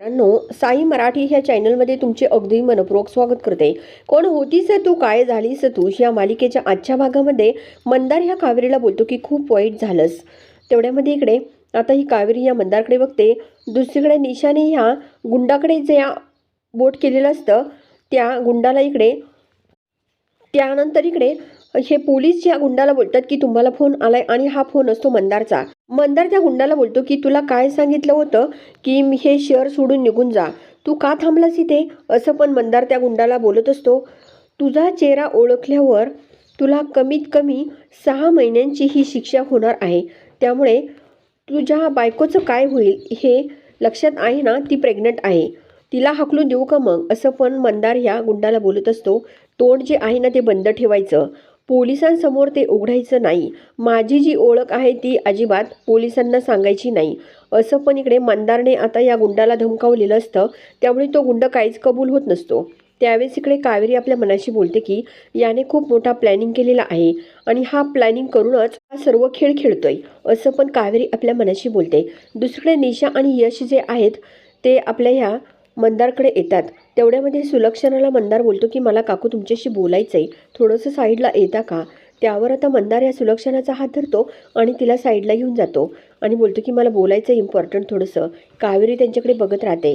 मित्रांनो साई मराठी ह्या चॅनलमध्ये तुमचे अगदी मनपूर्वक स्वागत करते. कोण होतीस तू काय झालीस तू या मालिकेच्या आजच्या भागामध्ये मंदार ह्या कावेरीला बोलतो की खूप वाईट झालंस. तेवढ्यामध्ये इकडे आता ही कावेरी या मंदारकडे बघते. दुसरीकडे निशाने ह्या गुंडाकडे जे बोट केलेलं असतं त्या गुंडाला इकडे त्यानंतर इकडे हे पोलीस या गुंडाला बोलतात की तुम्हाला फोन आलाय आणि हा फोन असतो मंदारचा. मंदार त्या गुंडाला बोलतो की तुला काय सांगितलं होतं की मी हे शहर सोडून निघून जा? तू का थांबलास इथे? असं पण मंदार त्या गुंडाला बोलत असतो. तुझा चेहरा ओळखल्यावर तुला कमीत कमी सहा महिन्यांची ही शिक्षा होणार आहे. त्यामुळे तुझ्या बायकोचं काय होईल हे लक्षात आहे ना? ती प्रेग्नंट आहे. तिला हाकलून देऊ का मग? असं पण मंदार ह्या गुंडाला बोलत असतो. तोंड जे आहे ना ते बंद ठेवायचं. पोलिसांसमोर ते उघडायचं नाही. माझी जी ओळख आहे ती अजिबात पोलिसांना सांगायची नाही. असं पण इकडे मंदारने आता या गुंडाला धमकावलेलं असतं. त्यामुळे तो गुंड काहीच कबूल होत नसतो. त्यावेळेस इकडे कावेरी आपल्या मनाशी बोलते की याने खूप मोठा प्लॅनिंग केलेला आहे आणि हा प्लॅनिंग करूनच हा सर्व खेळ खेळतोय. असं पण कावेरी आपल्या मनाशी बोलते. दुसरीकडे निशा आणि यश जे आहेत ते आपल्या ह्या मंदारकडे येतात. तेवढ्यामध्ये सुलक्षणाला मंदार बोलतो की मला काकू तुमच्याशी बोलायचं आहे थोडंसं साईडला येता का? त्यावर आता मंदार या सुलक्षणाचा हात धरतो आणि तिला साईडला घेऊन जातो आणि बोलतो की मला बोलायचं आहे इम्पॉर्टंट थोडंसं. कावेरी त्यांच्याकडे बघत राहते.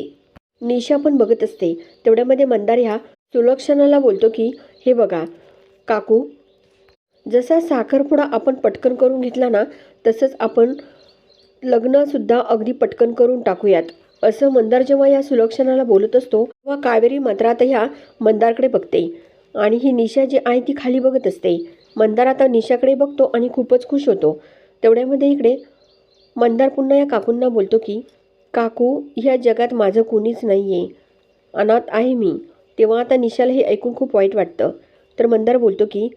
निशा पण बघत असते. तेवढ्यामध्ये मंदार ह्या सुलक्षणाला बोलतो की हे बघा काकू जसा साखरपुडा आपण पटकन करून घेतला ना तसंच आपण लग्नसुद्धा अगदी पटकन करून टाकूयात. असं मंदार जेव्हा या सुलक्षणाला बोलत असतो तेव्हा कावेरी मात्र आता ह्या मंदारकडे बघते. आणि ही निशा जी आहे ती खाली बघत असते. मंदार आता निशाकडे बघतो आणि खूपच खुश होतो. तेवढ्यामध्ये इकडे मंदार पुन्हा या काकूंना बोलतो की काकू ह्या जगात माझं कोणीच नाही आहे अनाथ आहे मी. तेव्हा आता निशाला हे ऐकून खूप वाईट वाटतं. तर मंदार बोलतो की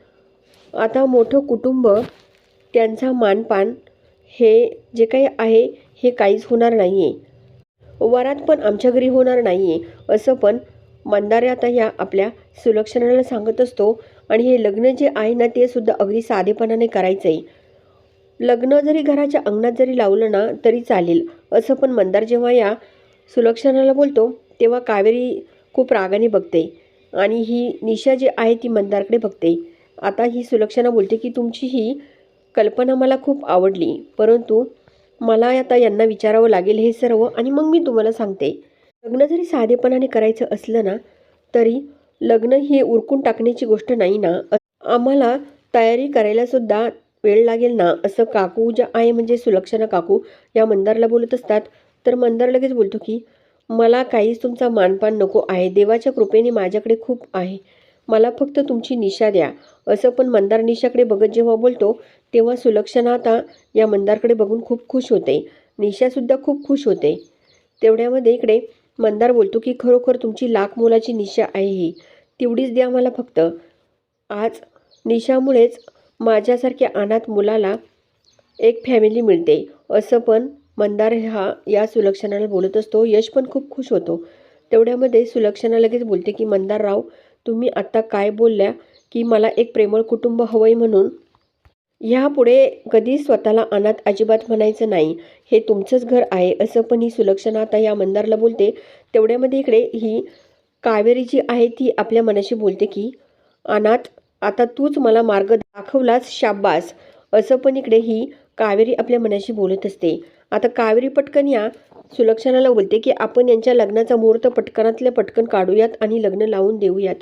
आता मोठं कुटुंब त्यांचा मानपान हे जे काही आहे हे काहीच होणार नाही आहे वरात पण आमच्या घरी होणार नाही आहे असं पण मंदारे आता ह्या आपल्या सुलक्षणाला सांगत असतो. आणि हे लग्न जे आहे ना ते सुद्धा अगदी साधेपणाने करायचं आहे लग्न जरी घराच्या अंगणात जरी लावलं ना तरी चालेल असं पण मंदार जेव्हा या सुलक्षणाला बोलतो तेव्हा कावेरी खूप रागाने बघते. आणि ही निशा जी आहे ती मंदारकडे बघते. आता ही सुलक्षणा बोलते की तुमची ही कल्पना मला खूप आवडली परंतु मला आता यांना विचारावं लागेल हे सर्व आणि मग मी तुम्हाला सांगते. लग्न जरी साधेपणाने करायचं असलं ना तरी लग्न ही उरकून टाकण्याची गोष्ट नाही ना. आम्हाला तयारी करायला सुद्धा वेळ लागेल ना. असं काकू ज्या आहे म्हणजे सुलक्षणा काकू या मंदारला बोलत असतात. तर मंदार लगेच बोलतो की मला काहीच तुमचा मानपान नको आहे. देवाच्या कृपेने माझ्याकडे खूप आहे. मला फक्त तुमची निशा द्या. असं पण मंदार निशाकडे बघत जेव्हा बोलतो तेव्हा सुलक्षणा आता या मंदारकडे बघून खूप खुश होते. निशासुद्धा खूप खुश होते. तेवढ्यामध्ये इकडे मंदार बोलतो की खरोखर तुमची लाख मोलाची निशा आहे ही. तेवढीच द्या मला फक्त. आज निशामुळेच माझ्यासारख्या अनाथ मुलाला एक फॅमिली मिळते. असं पण मंदार हा या सुलक्षणाला बोलत असतो. यश पण खूप खुश होतो. तेवढ्यामध्ये सुलक्षणा लगेच बोलते की मंदारराव तुम्ही आत्ता काय बोलल्या की मला एक प्रेमळ कुटुंब हवं आहे म्हणून? ह्यापुढे कधी स्वतःला अनाथ अजिबात म्हणायचं नाही. हे तुमचंच घर आहे असं पण ही सुलक्षणा आता या मंदारला बोलते. तेवढ्यामध्ये इकडे ही कावेरी जी आहे ती आपल्या मनाशी बोलते की अनाथ आता तूच मला मार्ग दाखवलास शाब्बास. असं पण इकडे ही कावेरी आपल्या मनाशी बोलत असते. आता कावेरी पटकन या सुलक्षणाला बोलते की आपण यांच्या लग्नाचा मुहूर्त पटकनातल्या पटकन काढूयात आणि लग्न लावून देऊयात.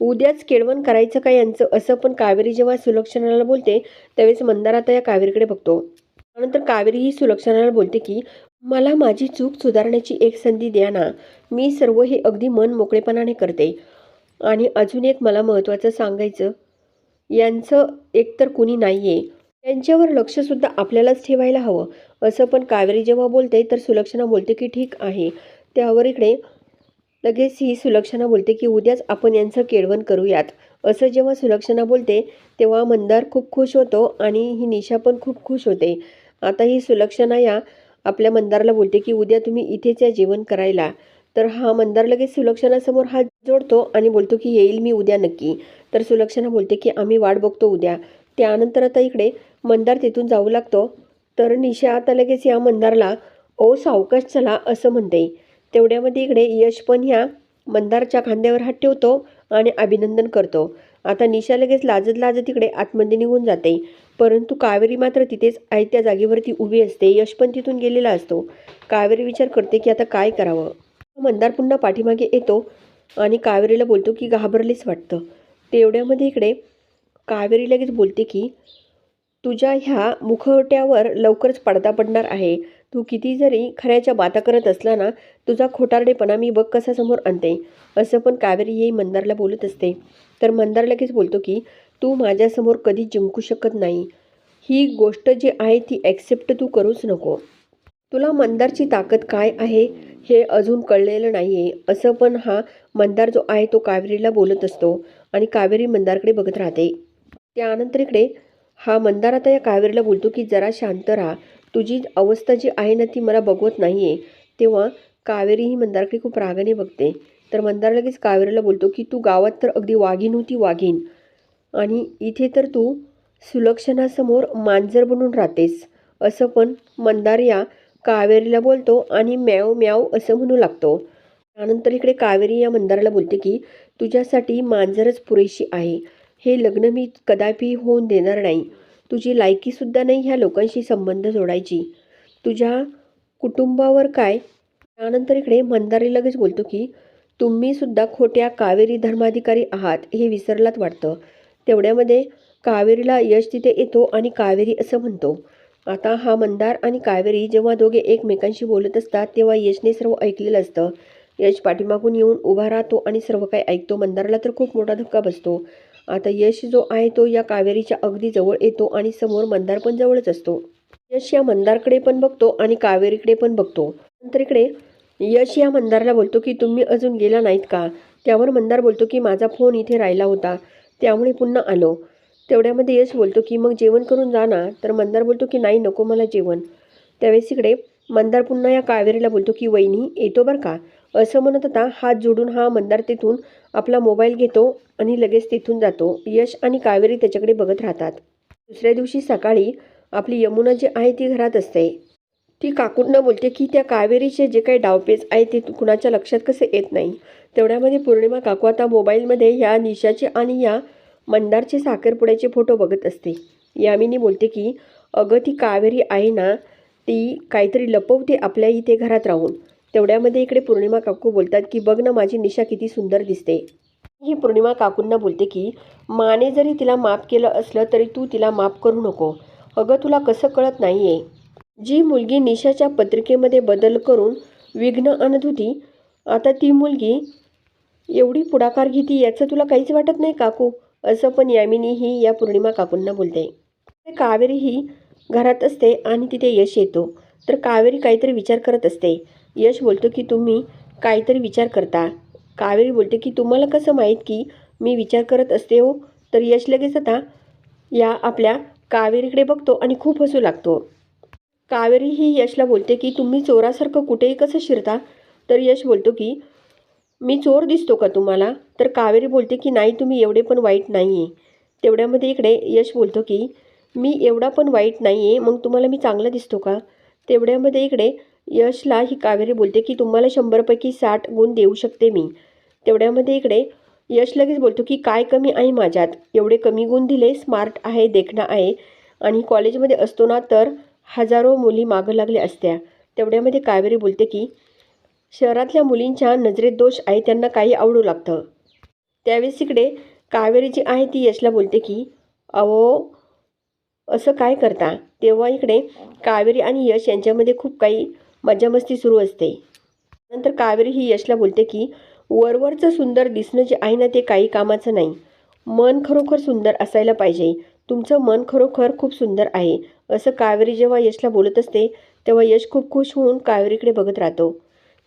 उद्याच केळवण करायचं का यांचं? असं पण कावेरी जेव्हा सुलक्षणाला बोलते त्यावेळेस मंदार आता या कावेरीकडे बघतो. त्यानंतर कावेरी ही सुलक्षणाला बोलते की मला माझी चूक सुधारण्याची एक संधी द्या ना. मी सर्व हे अगदी मन मोकळेपणाने करते. आणि अजून एक मला महत्त्वाचं सांगायचं यांचं एकतर कुणी नाही आहे त्यांच्यावर लक्षसुद्धा आपल्यालाच ठेवायला हवं. असं पण कावेरी जेव्हा बोलते तर सुलक्षणा बोलते की ठीक आहे. त्यावर इकडे लगेच ही सुलक्षणा बोलते की उद्याच आपण यांचं केळवण करूयात. असं जेव्हा सुलक्षणा बोलते तेव्हा मंदार खूप खुश होतो आणि ही निशा पण खूप खुश होते. आता ही सुलक्षणा या आपल्या मंदारला बोलते की उद्या तुम्ही इथेच या जेवण करायला. तर हा मंदार लगेच सुलक्षणासमोर हात जोडतो आणि बोलतो की येईल मी उद्या नक्की. तर सुलक्षणा बोलते की आम्ही वाट बघतो उद्या. त्यानंतर आता इकडे मंदार तिथून जाऊ लागतो. तर निशा आता लगेच या मंदारला ओ सावकाश चला असं म्हणते. तेवढ्यामध्ये इकडे यश पण ह्या मंदारच्या खांद्यावर हात ठेवतो आणि अभिनंदन करतो. आता निशा लगेच लाजत लाजत तिकडे आतमध्ये निघून जाते. परंतु कावेरी मात्र तिथेच आहे त्या जागेवरती उभी असते. यश पण तिथून गेलेला असतो. कावेरी विचार करते की आता काय करावं? मंदार पुन्हा पाठीमागे येतो आणि कावेरीला बोलतो की घाबरलेच वाटतं. तेवढ्यामध्ये इकडे कावेरी लगेच बोलते की तुझ्या ह्या मुखवट्यावर लवकरच पडदा पडणार आहे. तू किती जरी खऱ्याच्या बाता करत असला ना तुझा खोटारडेपणा मी बघ कसा समोर आणते. असं पण कावेरी येई मंदारला बोलत असते. तर मंदार लगेच बोलतो की तू माझ्यासमोर कधी जिंकू शकत नाही. ही गोष्ट जी आहे ती ॲक्सेप्ट तू करूच नको. तुला मंदारची ताकद काय आहे हे अजून कळलेलं नाही आहे असं पण हा मंदार जो आहे तो कावेरीला बोलत असतो आणि कावेरी मंदारकडे बघत राहते. त्यानंतर इकडे हा मंदार आता या कावेरीला बोलतो की जरा शांत राहा. तुझी अवस्था जी आहे ना ती मला बघवत नाही आहे तेव्हा कावेरी ही मंदारकडे खूप रागाने बघते. तर मंदार लगेच कावेरीला बोलतो की तू गावात तर अगदी वाघीण होती वाघीन आणि इथे तर तू सुलक्षणासमोर मांजर बनून राहतेस. असं पण मंदार या कावेरीला बोलतो आणि म्याव म्याव असं म्हणू लागतो. त्यानंतर इकडे कावेरी या मंदाराला बोलते की तुझ्यासाठी मांजरच पुरेशी आहे. हे लग्न मी कदापि होऊन देणार नाही. तुझी लायकीसुद्धा नाही ह्या लोकांशी संबंध जोडायची. तुझ्या कुटुंबावर काय? त्यानंतर इकडे मंदारी लगेच बोलतो की तुम्हीसुद्धा खोट्या कावेरी धर्माधिकारी आहात हे विसरलात वाटतं. तेवढ्यामध्ये कावेरीला यश तिथे येतो आणि कावेरी असं म्हणतो. आता हा मंदार आणि कावेरी जेव्हा दोघे एकमेकांशी बोलत असतात तेव्हा यशने सर्व ऐकलेलं असतं. यश पाठीमागून येऊन उभा राहतो आणि सर्व काही ऐकतो. मंदारला तर खूप मोठा धक्का बसतो. आता यश जो आहे तो या कावेरीच्या अगदी जवळ येतो आणि समोर मंदार पण जवळच असतो. यश या मंदारकडे पण बघतो आणि कावेरीकडे पण बघतो. नंतर इकडे यश या मंदारला बोलतो की तुम्ही अजून गेला नाहीत का? त्यावर मंदार बोलतो की माझा फोन इथे राहिला होता. त्यामुळे पुन्हा आलो. तेवढ्यामध्ये यश बोलतो की मग जेवण करून जा ना. तर मंदार बोलतो की नाही नको मला जेवण. त्यावेळेस इकडे मंदार पुन्हा या कावेरीला बोलतो की वहिनी येतो बरं का? असं म्हणत होता. हात जोडून हा मंदार तिथून आपला मोबाईल घेतो आणि लगेच तिथून जातो. यश आणि कावेरी त्याच्याकडे बघत राहतात. दुसऱ्या दिवशी सकाळी आपली यमुना जी आहे ती घरात असते. ती काकूंना बोलते की त्या कावेरीचे जे काही डावपेच आहे ते कुणाच्या लक्षात कसं येत नाही? तेवढ्यामध्ये पौर्णिमा काकू आता मोबाईलमध्ये ह्या निशाचे आणि या मंदारचे साखरपुड्याचे फोटो बघत असते. यामिनी बोलते की अगं ती कावेरी आहे ना ती काहीतरी लपवते आपल्या इथे घरात राहून. तेवढ्यामध्ये इकडे पौर्णिमा काकू बोलतात की बघ ना माझी निशा किती सुंदर दिसते. ही पौर्णिमा काकूंना बोलते की माने जरी तिला माफ केलं असलं तरी तू तिला माफ करू नको. अगं तुला कसं कळत नाही आहे जी मुलगी निशाच्या पत्रिकेमध्ये बदल करून विघ्न आणत होती आता ती मुलगी एवढी पुढाकार घेते याचं तुला काहीच वाटत नाही काकू? असं पण यामिनी ही या पौर्णिमा काकूंना बोलते. कावेरी ही घरात असते आणि तिथे यश येतो. तर कावेरी काहीतरी विचार करत असते. यश बोलतो की तुम्ही काहीतरी विचार करता. कावेरी बोलते की तुम्हाला कसं माहीत की मी विचार करत असते हो? तर यश लगेच आता या आपल्या कावेरीकडे बघतो आणि खूप हसू लागतो. कावेरी ही यशला बोलते की तुम्ही चोरासारखं कुठेही कसं शिरता? तर यश बोलतो की मी चोर दिसतो का तुम्हाला? तर कावेरी बोलते की नाही तुम्ही एवढे पण वाईट नाही आहे तेवढ्यामध्ये इकडे यश बोलतो की मी एवढा पण वाईट नाही आहे मग तुम्हाला मी चांगला दिसतो का? तेवढ्यामध्ये इकडे यशला ही कावेरी बोलते की तुम्हाला शंभरपैकी साठ गुण देऊ शकते मी. तेवढ्यामध्ये इकडे यश लगेच बोलतो की काय कमी आहे माझ्यात? एवढे कमी गुण दिले स्मार्ट आहे देखणं आहे. आणि कॉलेजमध्ये असतो ना तर हजारो मुली मागं लागल्या असत्या. तेवढ्यामध्ये कावेरी बोलते की शहरातल्या मुलींच्या नजरेत दोष आहे त्यांना काही आवडू लागतं. त्यावेळेस इकडे कावेरी जी आहे ती यशला बोलते की अहो असं काय करता? तेव्हा इकडे कावेरी आणि यश यांच्यामध्ये खूप काही मजामस्ती सुरू असते. नंतर कावेरी ही यशला बोलते की वरवरचं सुंदर दिसणं जे आहे ना ते काही कामाचं नाही. मन खरोखर सुंदर असायला पाहिजे. तुमचं मन खरोखर खूप सुंदर आहे. असं कावेरी जेव्हा यशला बोलत असते तेव्हा यश खूप खुश होऊन कावेरीकडे बघत राहतो.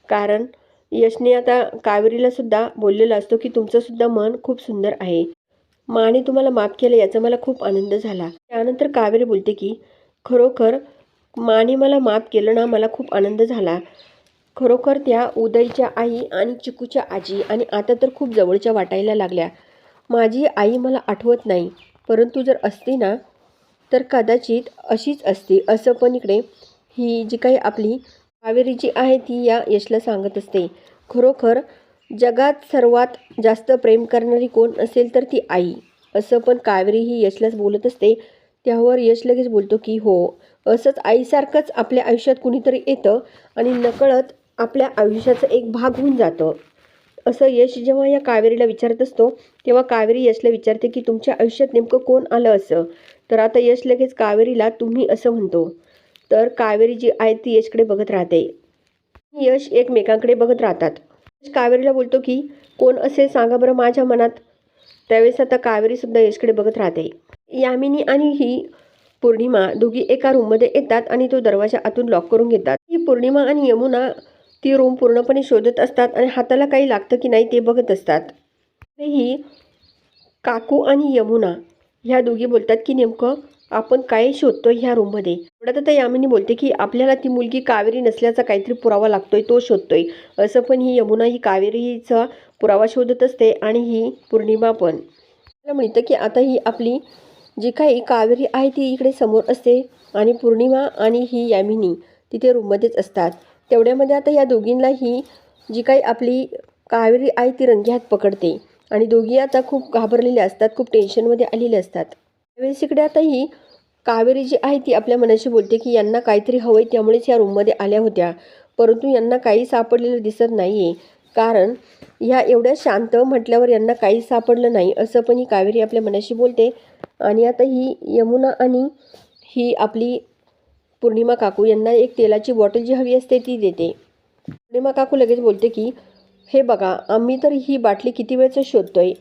कारण यशने आता कावेरीला सुद्धा बोललेला असतो की तुमचंसुद्धा मन खूप सुंदर आहे. माने तुम्हाला माफ केलं याचा मला खूप आनंद झाला. त्यानंतर कावेरी बोलते की खरोखर माने मला माफ केलं ना मला खूप आनंद झाला. खरोखर त्या उदयच्या आई आणि चिकूच्या आजी आणि आता तर खूप जवळच्या वाटायला लागल्या. माझी आई मला आठवत नाही परंतु जर असती ना तर कदाचित अशीच असती. असं पण इकडे ही जी काही आपली कावेरी जी आहे ती या यशला सांगत असते. खरोखर जगात सर्वात जास्त प्रेम करणारी कोण असेल तर ती आई. असं पण कावेरी ही यशलाच बोलत असते. त्यावर यश लगेच बोलतो की हो. असंच आईसारखंच आपल्या आयुष्यात कुणीतरी येतं आणि नकळत आपल्या आयुष्याचा एक भाग होऊन जातं. असं यश जेव्हा या कावेरीला विचारत असतो तेव्हा कावेरी यशला विचारते की तुमच्या आयुष्यात नेमकं कोण आलं असं? तर आता यश लगेच कावेरीला तुम्ही असं म्हणतो. तर कावेरी जी आहे ती यशकडे बघत राहते. यश एकमेकांकडे बघत राहतात. यश कावेरीला बोलतो की कोण असेल सांगा बरं माझ्या मनात. त्यावेळेस आता कावेरीसुद्धा यशकडे बघत राहते. यामिनी आणि ही पौर्णिमा दोघी एका रूममध्ये येतात आणि तो दरवाजा आतून लॉक करून घेतात. ही पौर्णिमा आणि यमुना ती रूम पूर्णपणे शोधत असतात आणि हाताला काही लागतं की नाही ते बघत असतात. ही काकू आणि यमुना ह्या दोघी बोलतात की नेमकं आपण काय शोधतो ह्या रूममध्ये एवढ्यात तर यामिनी बोलते की आपल्याला ती मुलगी कावेरी नसल्याचा काहीतरी पुरावा लागतोय तो शोधतोय. असं पण ही यमुना ही कावेरीचा पुरावा शोधत असते आणि ही पौर्णिमा पण. मला मिळतं की आता ही आपली जी काही कावेरी आहे ती इकडे समोर असते आणि पौर्णिमा आणि ही यामिनी तिथे रूममध्येच असतात. तेवढ्यामध्ये आता या दोघींना ही जी काही आपली कावेरी आहे ती रंगेहात पकडते आणि दोघी आता खूप घाबरलेल्या असतात खूप टेन्शनमध्ये आलेले असतात. त्यावेळेस इकडे आता ही कावेरी जी आहे ती आपल्या मनाशी बोलते की यांना काहीतरी हवं आहे त्यामुळेच या रूममध्ये आल्या होत्या. परंतु यांना काही सापडलेलं दिसत नाही आहे कारण ह्या एवढ्या शांत म्हटल्यावर यांना काही सापडलं नाही असं पण ही कावेरी आपल्या मनाशी बोलते. आणि आता ही यमुना आणि ही आपली पौर्णिमा काकू यांना एक तेलाची बॉटल जी हवी असते ती देते. पौर्णिमा काकू लगेच बोलते की हे बघा आम्ही तर ही बाटली किती वेळचं शोधतोय?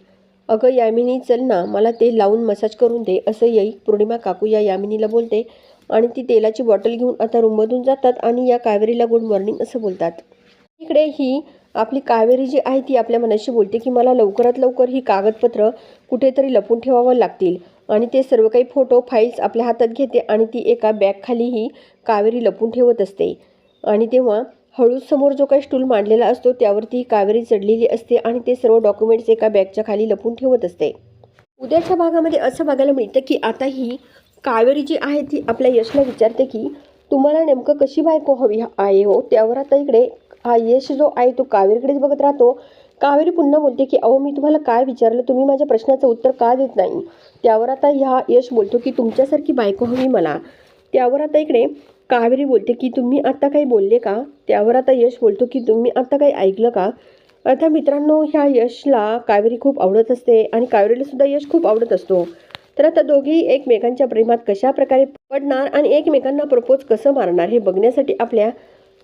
अगं यामिनी चल ना मला ते लावून मसाज करून दे असं येई पौर्णिमा काकू या यामिनीला बोलते. आणि ती तेलाची बॉटल घेऊन आता रूममधून जातात आणि या कावेरीला गुड मॉर्निंग असं बोलतात. इकडे ही आपली कावेरी जी आहे ती आपल्या मनाशी बोलते की मला लवकरात लवकर ही कागदपत्र कुठेतरी लपून ठेवावं लागतील. आणि ते सर्व काही फोटो फाईल्स आपल्या हातात घेते आणि ती एका बॅगखाली ही कावेरी लपून ठेवत असते. आणि तेव्हा हळूच समोर जो काही स्टूल मांडलेला असतो त्यावरती कावेरी चढलेली असते आणि ते सर्व डॉक्युमेंट्स एका बॅगच्या खाली लपून ठेवत असते. उद्याच्या भागामध्ये असं बघायला मिळतं की आता ही कावेरी जी आहे ती आपल्या यशला विचारते की तुम्हाला नेमकं कशी बायको हवी आहे हो? त्यावर आता इकडे हा यश जो आहे तो कावेरीकडेच बघत राहतो. कावेरी पुन्हा बोलते की अहो मी तुम्हाला काय विचारलं? तुम्ही माझ्या प्रश्नाचं उत्तर का देत नाही? त्यावर आता ह्या यश बोलतो की तुमच्यासारखी बायको हवी मला. त्यावर आता इकडे कावेरी बोलते की तुम्ही आत्ता काही बोलले का? त्यावर आता यश बोलतो की तुम्ही आत्ता काही ऐकलं का? अर्थात मित्रांनो ह्या यशला कावेरी खूप आवडत असते आणि कावेरीला सुद्धा यश खूप आवडत असतो. तर आता दोघी एकमेकांच्या प्रेमात कशा प्रकारे पडणार आणि एकमेकांना प्रपोज कसं मारणार हे बघण्यासाठी आपल्या